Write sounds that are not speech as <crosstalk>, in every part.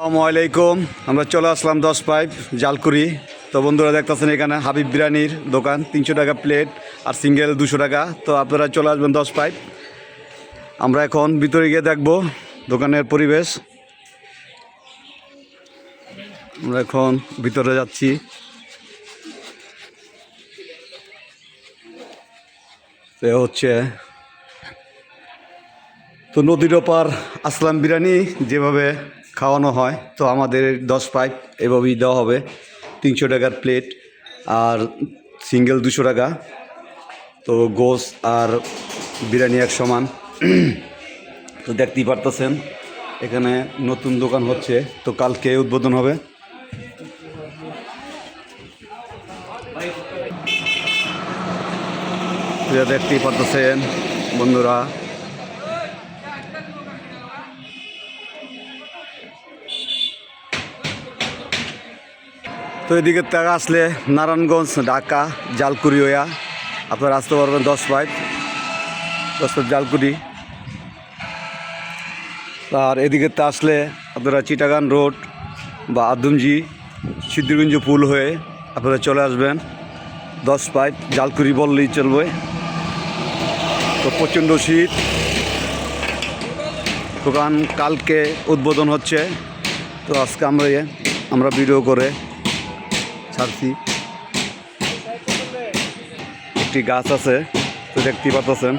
আসসালামু আলাইকুম। আমরা চলে আসলাম দশ পাইপ, জালকুড়ি। তো বন্ধুরা দেখতেছেন এখানে হাবিব বিরিয়ানির দোকান, তিনশো টাকা প্লেট আর সিঙ্গেল দুশো টাকা। তো আপনারা চলে আসবেন দশ পাইপ। আমরা এখন ভিতরে গিয়ে দেখব দোকানের পরিবেশ। আমরা এখন ভিতরে যাচ্ছি। এ হচ্ছে তো নদীর ওপার আসলাম বিরিয়ানি। যেভাবে খাওয়ানো হয়। তো আমাদের দশ পাইপ এভাবেই দেওয়া হবে। তিনশো টাকার প্লেট আর সিঙ্গেল দুশো টাকা। তো গোস আর বিরিয়ানি এক সমান। <clears throat> তো দেখতেই পারতেছেন, এখানে নতুন দোকান হচ্ছে। তো কালকে উদ্বোধন হবে। দেখতেই পারতেছেন, বন্ধুরা। তো এদিকে টাকা আসলে নারায়ণগঞ্জ, ঢাকা, জালকুড়ি হইয়া আপনারা আসতে পারবেন দশ পাইপ দশ পাইপ জালকুড়ি। আর এদিকে তে আসলে আপনারা চিটাগান রোড বা আদমজি, সিদ্ধিরগঞ্জ পুল হয়ে আপনারা চলে আসবেন। দশ পাইপ জালকুড়ি বললেই চলবে। তো প্রচণ্ড শীত। দোকান কালকে উদ্বোধন হচ্ছে। তো আজকে আমরা আমরা ভিডিও করে ছাড়ছি একটি গাছ আছে তো দেখতেই পাচ্ছেন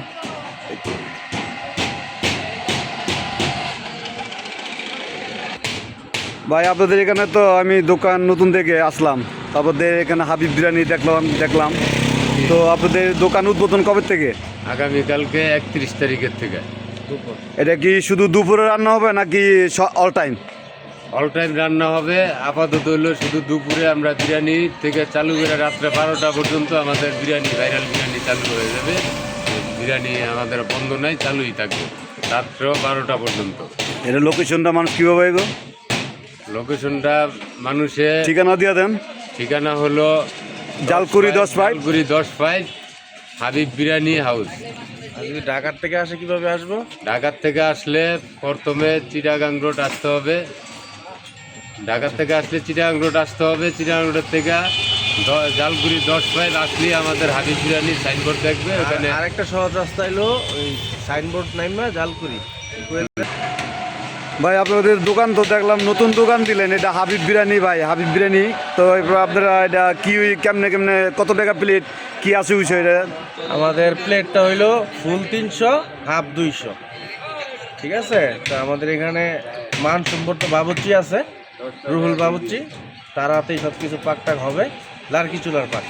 ভাই আপনাদের এখানে তো আমি দোকান নতুন থেকে আসলাম। আপনাদের এখানে হাবিব বিরিয়ানি দেখলাম দেখলাম। তো আপনাদের দোকান উদ্বোধন কবে থেকে? আগামীকালকে একত্রিশ তারিখের থেকে। এটা কি শুধু দুপুরে রান্না হবে নাকি অল টাইম অল টাইম রান্না হবে। আপাতত হলো শুধু দুপুরে আমরা বিরিয়ানি থেকে চালু করে রাত্রে বারোটা পর্যন্ত আমাদের বিরিয়ানি ভাইরাল বিরিয়ানি চালু হয়ে যাবে। বিরিয়ানি আমাদের বন্ধ নাই চালুই থাকবে। রাত্র বারোটা পর্যন্ত। এটা লোকেশনটা মানুষ কীভাবে এগো? লোকেশনটা মানুষের ঠিকানা দিয়ে দেন। ঠিকানা হলো জালকুড়ি দশ পাইপ। জালকুড়ি দশ ফাইভ হাবিব বিরিয়ানি হাউস। যদি ঢাকার থেকে আসে কীভাবে আসব? ঢাকার থেকে আসলে প্রথমে চিটাগাং রোড আসতে হবে। ঢাকার থেকে আসলে চিটাগাং রোড আসতে হবে। চিটাগাং রোডের থেকে জালগুড়ি দশ মাইল আসলে আমাদের হাবিব বিরিয়ানি সাইনবোর্ড দেখবে। ওখানে আরেকটা সহজ রাস্তা হলো ওই সাইনবোর্ড নাইমা জালগুড়ি ভাই আপনাদের দোকান তো দেখলাম নতুন দোকান দিলেন। এটা হাবিব বিরিয়ানি ভাই হাবিব বিরিয়ানি। তো এরপর আপনারা এটা কি কেমনে কেমনে কত টাকা প্লেট কি আছে বিষয়টা আমাদের প্লেটটা হইল ফুল তিনশো হাফ দুইশো। ঠিক আছে? তো আমাদের এখানে মান সম্পর্ক বাবুচি আছে। রুহুল বাবুচি তার হাতেই সব কিছু পাকটাক হবে লার্কি চুলার পাক।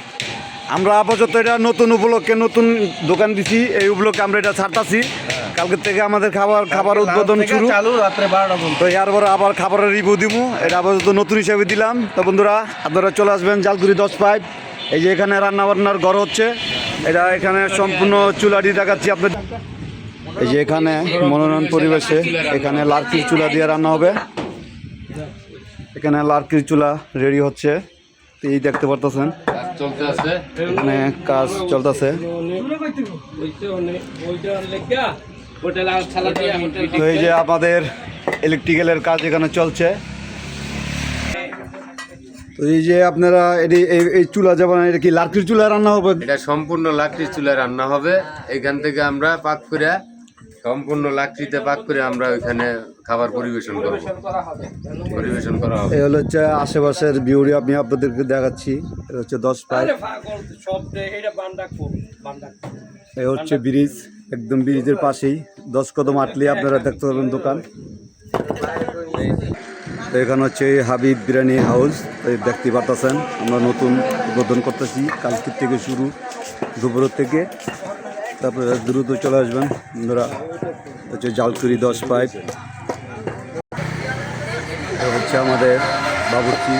আমরা আপাতত এটা নতুন উপলক্ষে নতুন দোকান দিছি এই উপলক্ষে আমরা এটা ছাড়তাছি। কালকে থেকে আমাদের খাবার খাবার উদ্বোধন শুরু। চালু রাত্রে বারোটা পর্যন্ত। তো এর পরে আবার খাবারের রিভিউ দিব এটা আপাতত নতুন হিসাবে দিলাম। তো বন্ধুরা আপনারা চলে আসবেন জালগুড়ি দশ পাইপ। এই যে এখানে রান্না বান্নার ঘর হচ্ছে। এটা এখানে সম্পূর্ণ চুলাটি দেখাচ্ছি আপনাদের। এই যে এখানে মনোনয়ন পরিবেশে এখানে লার্কির চুলা দিয়ে রান্না হবে। এখানে লার্কির চুলা রেডি হচ্ছে। তো এই দেখতে পারতেছেন। এখানে কাজ চলতেছে। তো এই যে আমাদের ইলেকট্রিক্যালের কাজ এখানে চলছে। তো এই যে আপনারা এটি এই এই চুলা যেমন এটা কি লার্কির চুলা রান্না হবে? এটা সম্পূর্ণ লাকড়ির চুলায় রান্না হবে। এখান থেকে আমরা পাক করে সম্পূর্ণ লাকড়িতে পাক করে আমরা ওইখানে খাবার পরিবেশন করব। পরিবেশন করা হবে। এই হলো হচ্ছে আশেপাশের বিউরি আমি আপনাদেরকে দেখাচ্ছি। এটা হচ্ছে দশ পাইপ এই হচ্ছে ব্রিজ একদম ব্রিজের পাশেই। দশ কদম আটলে আপনারা দেখতে পাবেন দোকান। তো এখানে হচ্ছে হাবিব বিরিয়ানি হাউস এই দেখতে পারতেছেন। আমরা নতুন উদ্বোধন করতেছি কালকের থেকে শুরু দুপুরের থেকে। তারপরে দ্রুত চলে আসবেন। বন্ধুরা হচ্ছে জালকুরি দশ পাইপ। হচ্ছে আমাদের বাবুর্চি।